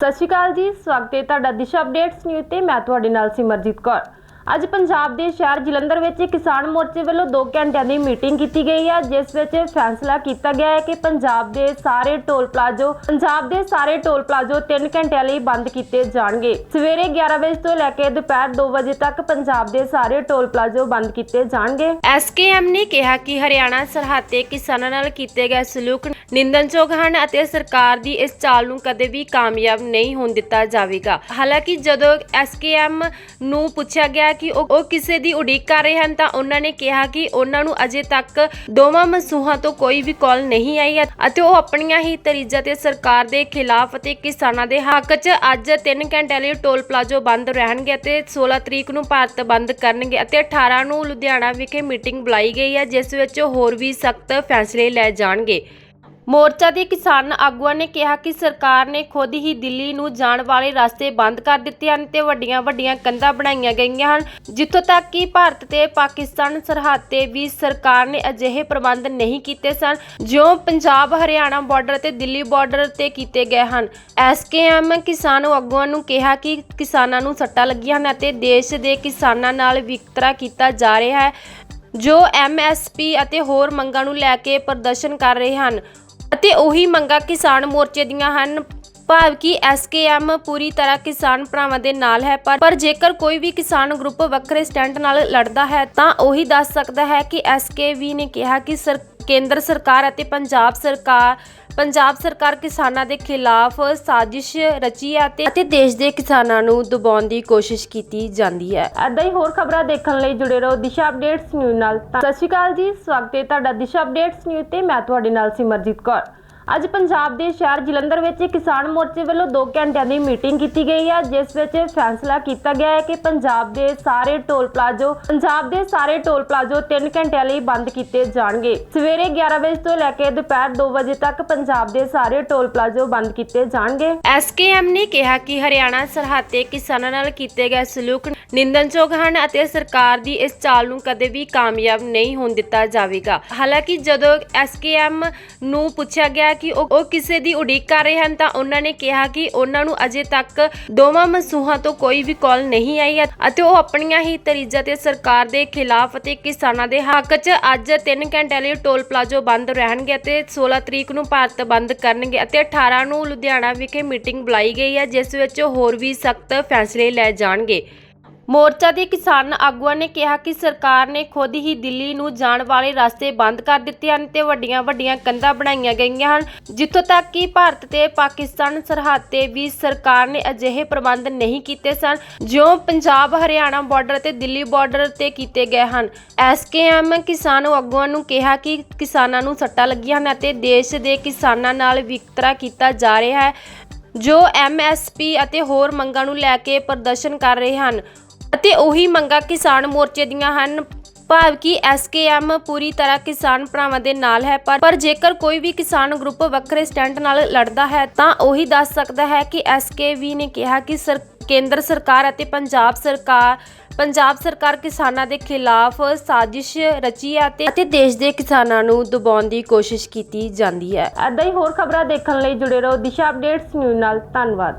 ਸਤਿ ਸ਼੍ਰੀ ਅਕਾਲ ਜੀ, ਸਵਾਗਤ ਹੈ ਤੁਹਾਡਾ ਦਿਸ਼ਾ ਅਪਡੇਟਸ ਨਿਊਜ਼ ਤੇ, ਮੈਂ ਤੁਹਾਡੇ ਨਾਲ ਸਿਮਰਜੀਤ ਕੌਰ। ਅੱਜ ਪੰਜਾਬ ਦੇ ਸ਼ਹਿਰ ਜਲੰਧਰ ਵਿੱਚ ਕਿਸਾਨ ਮੋਰਚੇ ਵੱਲੋਂ 2 ਘੰਟਿਆਂ ਦੀ ਮੀਟਿੰਗ ਕੀਤੀ ਗਈ ਹੈ, ਜਿਸ ਵਿੱਚ ਫੈਸਲਾ ਕੀਤਾ ਗਿਆ ਹੈ ਕਿ ਪੰਜਾਬ ਦੇ ਸਾਰੇ ਟੋਲ ਪਲਾਜ਼ੋ, ਪੰਜਾਬ ਦੇ ਸਾਰੇ ਟੋਲ ਪਲਾਜ਼ੋ 3 ਘੰਟਿਆਂ ਲਈ ਬੰਦ ਕੀਤੇ ਜਾਣਗੇ। ਸਵੇਰੇ 11 ਵਜੇ ਤੋਂ ਲੈ ਕੇ ਦੁਪਹਿਰ 2 ਵਜੇ ਤੱਕ ਪੰਜਾਬ ਦੇ ਸਾਰੇ ਟੋਲ ਪਲਾਜ਼ੋ ਬੰਦ ਕੀਤੇ ਜਾਣਗੇ। ਐਸਕੇਐਮ ਨੇ ਕਿਹਾ ਕਿ ਹਰਿਆਣਾ ਸਰਹੱਦ ਤੇ ਕਿਸਾਨਾਂ ਨਾਲ ਕੀਤੇ ਗਏ ਸਲੂਕ ਨਿੰਦਨਯੋਗ ਹਨ ਅਤੇ ਸਰਕਾਰ ਦੀ ਇਸ ਚਾਲ ਨੂੰ ਕਦੇ ਵੀ ਕਾਮਯਾਬ ਨਹੀਂ ਹੋਣ ਦਿੱਤਾ ਜਾਵੇਗਾ। ਹਾਲਾਂਕਿ ਜਦੋਂ ਐਸਕੇਐਮ ਨੂੰ ਪੁੱਛਿਆ ਗਿਆ ਕਿ ਉਹ ਉਹ ਕਿਸੇ ਦੀ ਉਡੀਕ ਕਰ ਰਹੇ ਹਨ ਤਾਂ ਉਹਨਾਂ ਨੇ ਕਿਹਾ ਕਿ ਉਹਨਾਂ ਨੂੰ ਅਜੇ ਤੱਕ ਦੋਵਾਂ ਮਸੂਹਾਂ ਤੋਂ ਕੋਈ ਵੀ ਕਾਲ ਨਹੀਂ ਆਈ ਹੈ ਅਤੇ ਉਹ ਆਪਣੀਆਂ ਹੀ ਤਰੀਜ਼ਾਂ ਤੇ ਸਰਕਾਰ ਦੇ ਖਿਲਾਫ ਅਤੇ ਕਿਸਾਨਾਂ ਦੇ ਹੱਕ 'ਚ ਅੱਜ 3 ਘੰਟਿਆਂ ਲਈ ਟੋਲ ਪਲਾਜ਼ੋ ਬੰਦ ਰਹਿਣਗੇ ਅਤੇ 16 ਤਰੀਕ ਨੂੰ ਭਾਰਤ ਬੰਦ ਕਰਨਗੇ ਅਤੇ 18 ਨੂੰ ਲੁਧਿਆਣਾ ਵਿਖੇ ਮੀਟਿੰਗ ਬੁਲਾਈ ਗਈ ਹੈ, ਜਿਸ ਵਿੱਚ ਹੋਰ ਵੀ ਸਖਤ ਫੈਸਲੇ ਲੈ ਜਾਣਗੇ। ਮੋਰਚਾ ਦੇ ਕਿਸਾਨ ਆਗੂਆਂ ਨੇ ਕਿਹਾ ਕਿ ਸਰਕਾਰ ਨੇ ਖੁਦ ਹੀ ਦਿੱਲੀ ਨੂੰ ਜਾਣ ਵਾਲੇ ਰਸਤੇ ਬੰਦ ਕਰ ਦਿੱਤੇ ਹਨ ਤੇ ਵੱਡੀਆਂ-ਵੱਡੀਆਂ ਕੰਧਾਂ ਬਣਾਈਆਂ ਗਈਆਂ ਹਨ। ਜਿੱਥੋਂ ਤੱਕ ਕਿ ਭਾਰਤ ਤੇ ਪਾਕਿਸਤਾਨ ਸਰਹੱਦ ਤੇ ਵੀ ਸਰਕਾਰ ਨੇ ਅਜਿਹੇ ਪ੍ਰਬੰਧ ਨਹੀਂ ਕੀਤੇ ਸਨ ਜੋ ਪੰਜਾਬ, ਹਰਿਆਣਾ ਬਾਰਡਰ ਤੇ ਦਿੱਲੀ ਬਾਰਡਰ ਤੇ ਕੀਤੇ ਗਏ ਹਨ। ਐਸਕੇਐਮ ਕਿਸਾਨ ਆਗੂਆਂ ਨੂੰ ਕਿਹਾ ਕਿ ਕਿਸਾਨਾਂ ਨੂੰ ਸੱਟਾਂ ਲੱਗੀਆਂ ਹਨ ਅਤੇ ਦੇਸ਼ ਦੇ ਕਿਸਾਨਾਂ ਨਾਲ ਵਿਤਕਰਾ ਕੀਤਾ ਜਾ ਰਿਹਾ ਹੈ, ਜੋ ਐਮਐਸਪੀ ਅਤੇ ਹੋਰ ਮੰਗਾਂ ਨੂੰ ਲੈ ਕੇ ਪ੍ਰਦਰਸ਼ਨ ਕਰ ਰਹੇ ਹਨ। ਅਤੇ ਉਹੀ ਮੰਗਾਂ ਕਿਸਾਨ ਮੋਰਚੇ ਦੀਆਂ ਹਨ। ਭਾਵ ਕਿ ਐਸਕੇਐਮ ਪੂਰੀ ਤਰ੍ਹਾਂ ਕਿਸਾਨ ਭਰਾਵਾਂ ਦੇ ਨਾਲ ਹੈ, ਪਰ ਪਰ ਜੇਕਰ ਕੋਈ ਵੀ ਕਿਸਾਨ ਗਰੁੱਪ ਵੱਖਰੇ ਸਟੈਂਡ ਨਾਲ ਲੜਦਾ ਹੈ, ਤਾਂ ਉਹੀ ਦੱਸ ਸਕਦਾ ਹੈ ਕਿ ਐਸਕੇਵੀ ਨੇ ਕਿਹਾ ਕਿ ਸਰ ਕੇਂਦਰ ਸਰਕਾਰ ਅਤੇ ਪੰਜਾਬ ਸਰਕਾਰ ਪੰਜਾਬ ਸਰਕਾਰ ਕਿਸਾਨਾਂ ਦੇ ਖਿਲਾਫ ਸਾਜ਼ਿਸ਼ ਰਚੀ ਹੈ ਅਤੇ ਦੇਸ਼ ਦੇ ਕਿਸਾਨਾਂ ਨੂੰ ਦਬਾਉਣ ਦੀ ਕੋਸ਼ਿਸ਼ ਕੀਤੀ ਜਾਂਦੀ ਹੈ। ਐਦਾਂ ਹੀ ਹੋਰ ਖਬਰਾਂ ਦੇਖਣ ਲਈ ਜੁੜੇ ਰਹੋ ਦਿਸ਼ਾ ਅਪਡੇਟਸ ਨਿਊਜ਼ ਨਾਲ। ਸਤਿ ਸ਼੍ਰੀ ਅਕਾਲ ਜੀ, ਸਵਾਗਤ ਹੈ ਤੁਹਾਡਾ ਦਿਸ਼ਾ ਅਪਡੇਟਸ ਨਿਊਜ਼ ਤੇ ਮੈਂ ਤੁਹਾਡੇ ਨਾਲ ਸਿਮਰਜੀਤ ਕੌਰ। ਅੱਜ ਪੰਜਾਬ ਦੇ ਸ਼ਹਿਰ ਜਲੰਧਰ ਵਿੱਚ ਕਿਸਾਨ ਮੋਰਚੇ ਵੱਲੋਂ 2 ਘੰਟਿਆਂ ਦੀ ਮੀਟਿੰਗ ਕੀਤੀ ਗਈ ਹੈ, ਜਿਸ ਵਿੱਚ ਫੈਸਲਾ ਕੀਤਾ ਗਿਆ ਹੈ ਕਿ ਪੰਜਾਬ ਦੇ ਸਾਰੇ ਟੋਲ ਪਲਾਜ਼ੋ, ਪੰਜਾਬ ਦੇ ਸਾਰੇ ਟੋਲ ਪਲਾਜ਼ੋ 3 ਘੰਟਿਆਂ ਲਈ ਬੰਦ ਕੀਤੇ ਜਾਣਗੇ। ਸਵੇਰੇ 11 ਵਜੇ ਤੋਂ ਲੈ ਕੇ ਦੁਪਹਿਰ 2 ਵਜੇ ਤੱਕ ਪੰਜਾਬ ਦੇ ਸਾਰੇ ਟੋਲ ਪਲਾਜ਼ੋ ਬੰਦ ਕੀਤੇ ਜਾਣਗੇ। ਐਸਕੇਐਮ ਨੇ ਕਿਹਾ ਕਿ ਹਰਿਆਣਾ ਸਰਹੱਦ ਤੇ ਕਿਸਾਨਾਂ ਨਾਲ ਕੀਤੇ ਗਏ ਸਲੂਕ ਨਿੰਦਨਯੋਗ ਹਨ ਅਤੇ ਸਰਕਾਰ ਦੀ ਇਸ ਚਾਲ ਨੂੰ ਕਦੇ ਵੀ ਕਾਮਯਾਬ ਨਹੀਂ ਹੋਣ ਦਿੱਤਾ ਜਾਵੇਗਾ। ਹਾਲਾਂਕਿ ਜਦੋਂ ਐਸਕੇਐਮ ਨੂੰ ਪੁੱਛਿਆ ਗਿਆ ਕਿ ਉਹ ਉਹ ਕਿਸੇ ਦੀ ਉਡੀਕ ਕਰ ਰਹੇ ਹਨ ਤਾਂ ਉਹਨਾਂ ਨੇ ਕਿਹਾ ਕਿ ਉਹਨਾਂ ਨੂੰ ਅਜੇ ਤੱਕ ਦੋਵਾਂ ਮਸੂਹਾਂ ਤੋਂ ਕੋਈ ਵੀ ਕਾਲ ਨਹੀਂ ਆਈ ਹੈ ਅਤੇ ਉਹ ਆਪਣੀਆਂ ਹੀ ਤਰੀਜ਼ਾਂ ਤੇ ਸਰਕਾਰ ਦੇ ਖਿਲਾਫ ਅਤੇ ਕਿਸਾਨਾਂ ਦੇ ਹੱਕ 'ਚ ਅੱਜ 3 ਘੰਟਿਆਂ ਲਈ ਟੋਲ ਪਲਾਜ਼ੋ ਬੰਦ ਰਹਿਣਗੇ ਅਤੇ 16 ਤਰੀਕ ਨੂੰ ਭਾਰਤ ਬੰਦ ਕਰਨਗੇ ਅਤੇ 18 ਨੂੰ ਲੁਧਿਆਣਾ ਵਿਖੇ ਮੀਟਿੰਗ ਬੁਲਾਈ ਗਈ ਹੈ, ਜਿਸ ਵਿੱਚ ਹੋਰ ਵੀ ਸਖਤ ਫੈਸਲੇ ਲੈ ਜਾਣਗੇ। ਮੋਰਚਾ ਦੇ ਕਿਸਾਨ ਆਗੂਆਂ ਨੇ ਕਿਹਾ ਕਿ ਸਰਕਾਰ ਨੇ ਖੁਦ ਹੀ ਦਿੱਲੀ ਨੂੰ ਜਾਣ ਵਾਲੇ ਰਸਤੇ ਬੰਦ ਕਰ ਦਿੱਤੇ ਹਨ ਤੇ ਵੱਡੀਆਂ-ਵੱਡੀਆਂ ਕੰਧਾਂ ਬਣਾਈਆਂ ਗਈਆਂ ਹਨ, ਜਿੱਥੋਂ ਤੱਕ ਕਿ ਭਾਰਤ ਤੇ ਪਾਕਿਸਤਾਨ ਸਰਹੱਦ ਤੇ ਵੀ ਸਰਕਾਰ ਨੇ ਅਜਿਹੇ ਪ੍ਰਬੰਧ ਨਹੀਂ ਕੀਤੇ ਸਨ ਜੋ ਪੰਜਾਬ, ਹਰਿਆਣਾ ਬਾਰਡਰ ਤੇ ਦਿੱਲੀ ਬਾਰਡਰ ਤੇ ਕੀਤੇ ਗਏ ਹਨ। ਐਸਕੇਐਮ ਕਿਸਾਨ ਆਗੂਆਂ ਨੂੰ ਕਿਹਾ ਕਿ ਕਿਸਾਨਾਂ ਨੂੰ ਸੱਟਾਂ ਲੱਗੀਆਂ ਹਨ ਅਤੇ ਦੇਸ਼ ਦੇ ਕਿਸਾਨਾਂ ਨਾਲ ਵਿਤਕਰਾ ਕੀਤਾ ਜਾ ਰਿਹਾ ਹੈ, ਜੋ ਐਮਐਸਪੀ ਅਤੇ ਹੋਰ ਮੰਗਾਂ ਨੂੰ ਲੈ ਕੇ ਪ੍ਰਦਰਸ਼ਨ ਕਰ ਰਹੇ ਹਨ। ਅਤੇ ਉਹੀ ਮੰਗਾਂ ਕਿਸਾਨ ਮੋਰਚੇ ਦੀਆਂ ਹਨ। ਭਾਵ ਕਿ ਐਸਕੇਐਮ ਪੂਰੀ ਤਰ੍ਹਾਂ ਕਿਸਾਨ ਭਰਾਵਾਂ ਦੇ ਨਾਲ ਹੈ, ਪਰ ਪਰ ਜੇਕਰ ਕੋਈ ਵੀ ਕਿਸਾਨ ਗਰੁੱਪ ਵੱਖਰੇ ਸਟੈਂਡ ਨਾਲ ਲੜਦਾ ਹੈ, ਤਾਂ ਉਹੀ ਦੱਸ ਸਕਦਾ ਹੈ ਕਿ ਐਸਕੇਵੀ ਨੇ ਕਿਹਾ ਕਿ ਸਰ ਕੇਂਦਰ ਸਰਕਾਰ ਅਤੇ ਪੰਜਾਬ ਸਰਕਾਰ ਪੰਜਾਬ ਸਰਕਾਰ ਕਿਸਾਨਾਂ ਦੇ ਖਿਲਾਫ ਸਾਜ਼ਿਸ਼ ਰਚੀ ਹੈ ਅਤੇ ਦੇਸ਼ ਦੇ ਕਿਸਾਨਾਂ ਨੂੰ ਦਬਾਉਣ ਦੀ ਕੋਸ਼ਿਸ਼ ਕੀਤੀ ਜਾਂਦੀ ਹੈ। ਐਦਾਂ ਹੀ ਹੋਰ ਖਬਰਾਂ ਦੇਖਣ ਲਈ ਜੁੜੇ ਰਹੋ ਦਿਸ਼ਾ ਅਪਡੇਟਸ ਨਿਊਜ਼ ਨਾਲ। ਧੰਨਵਾਦ।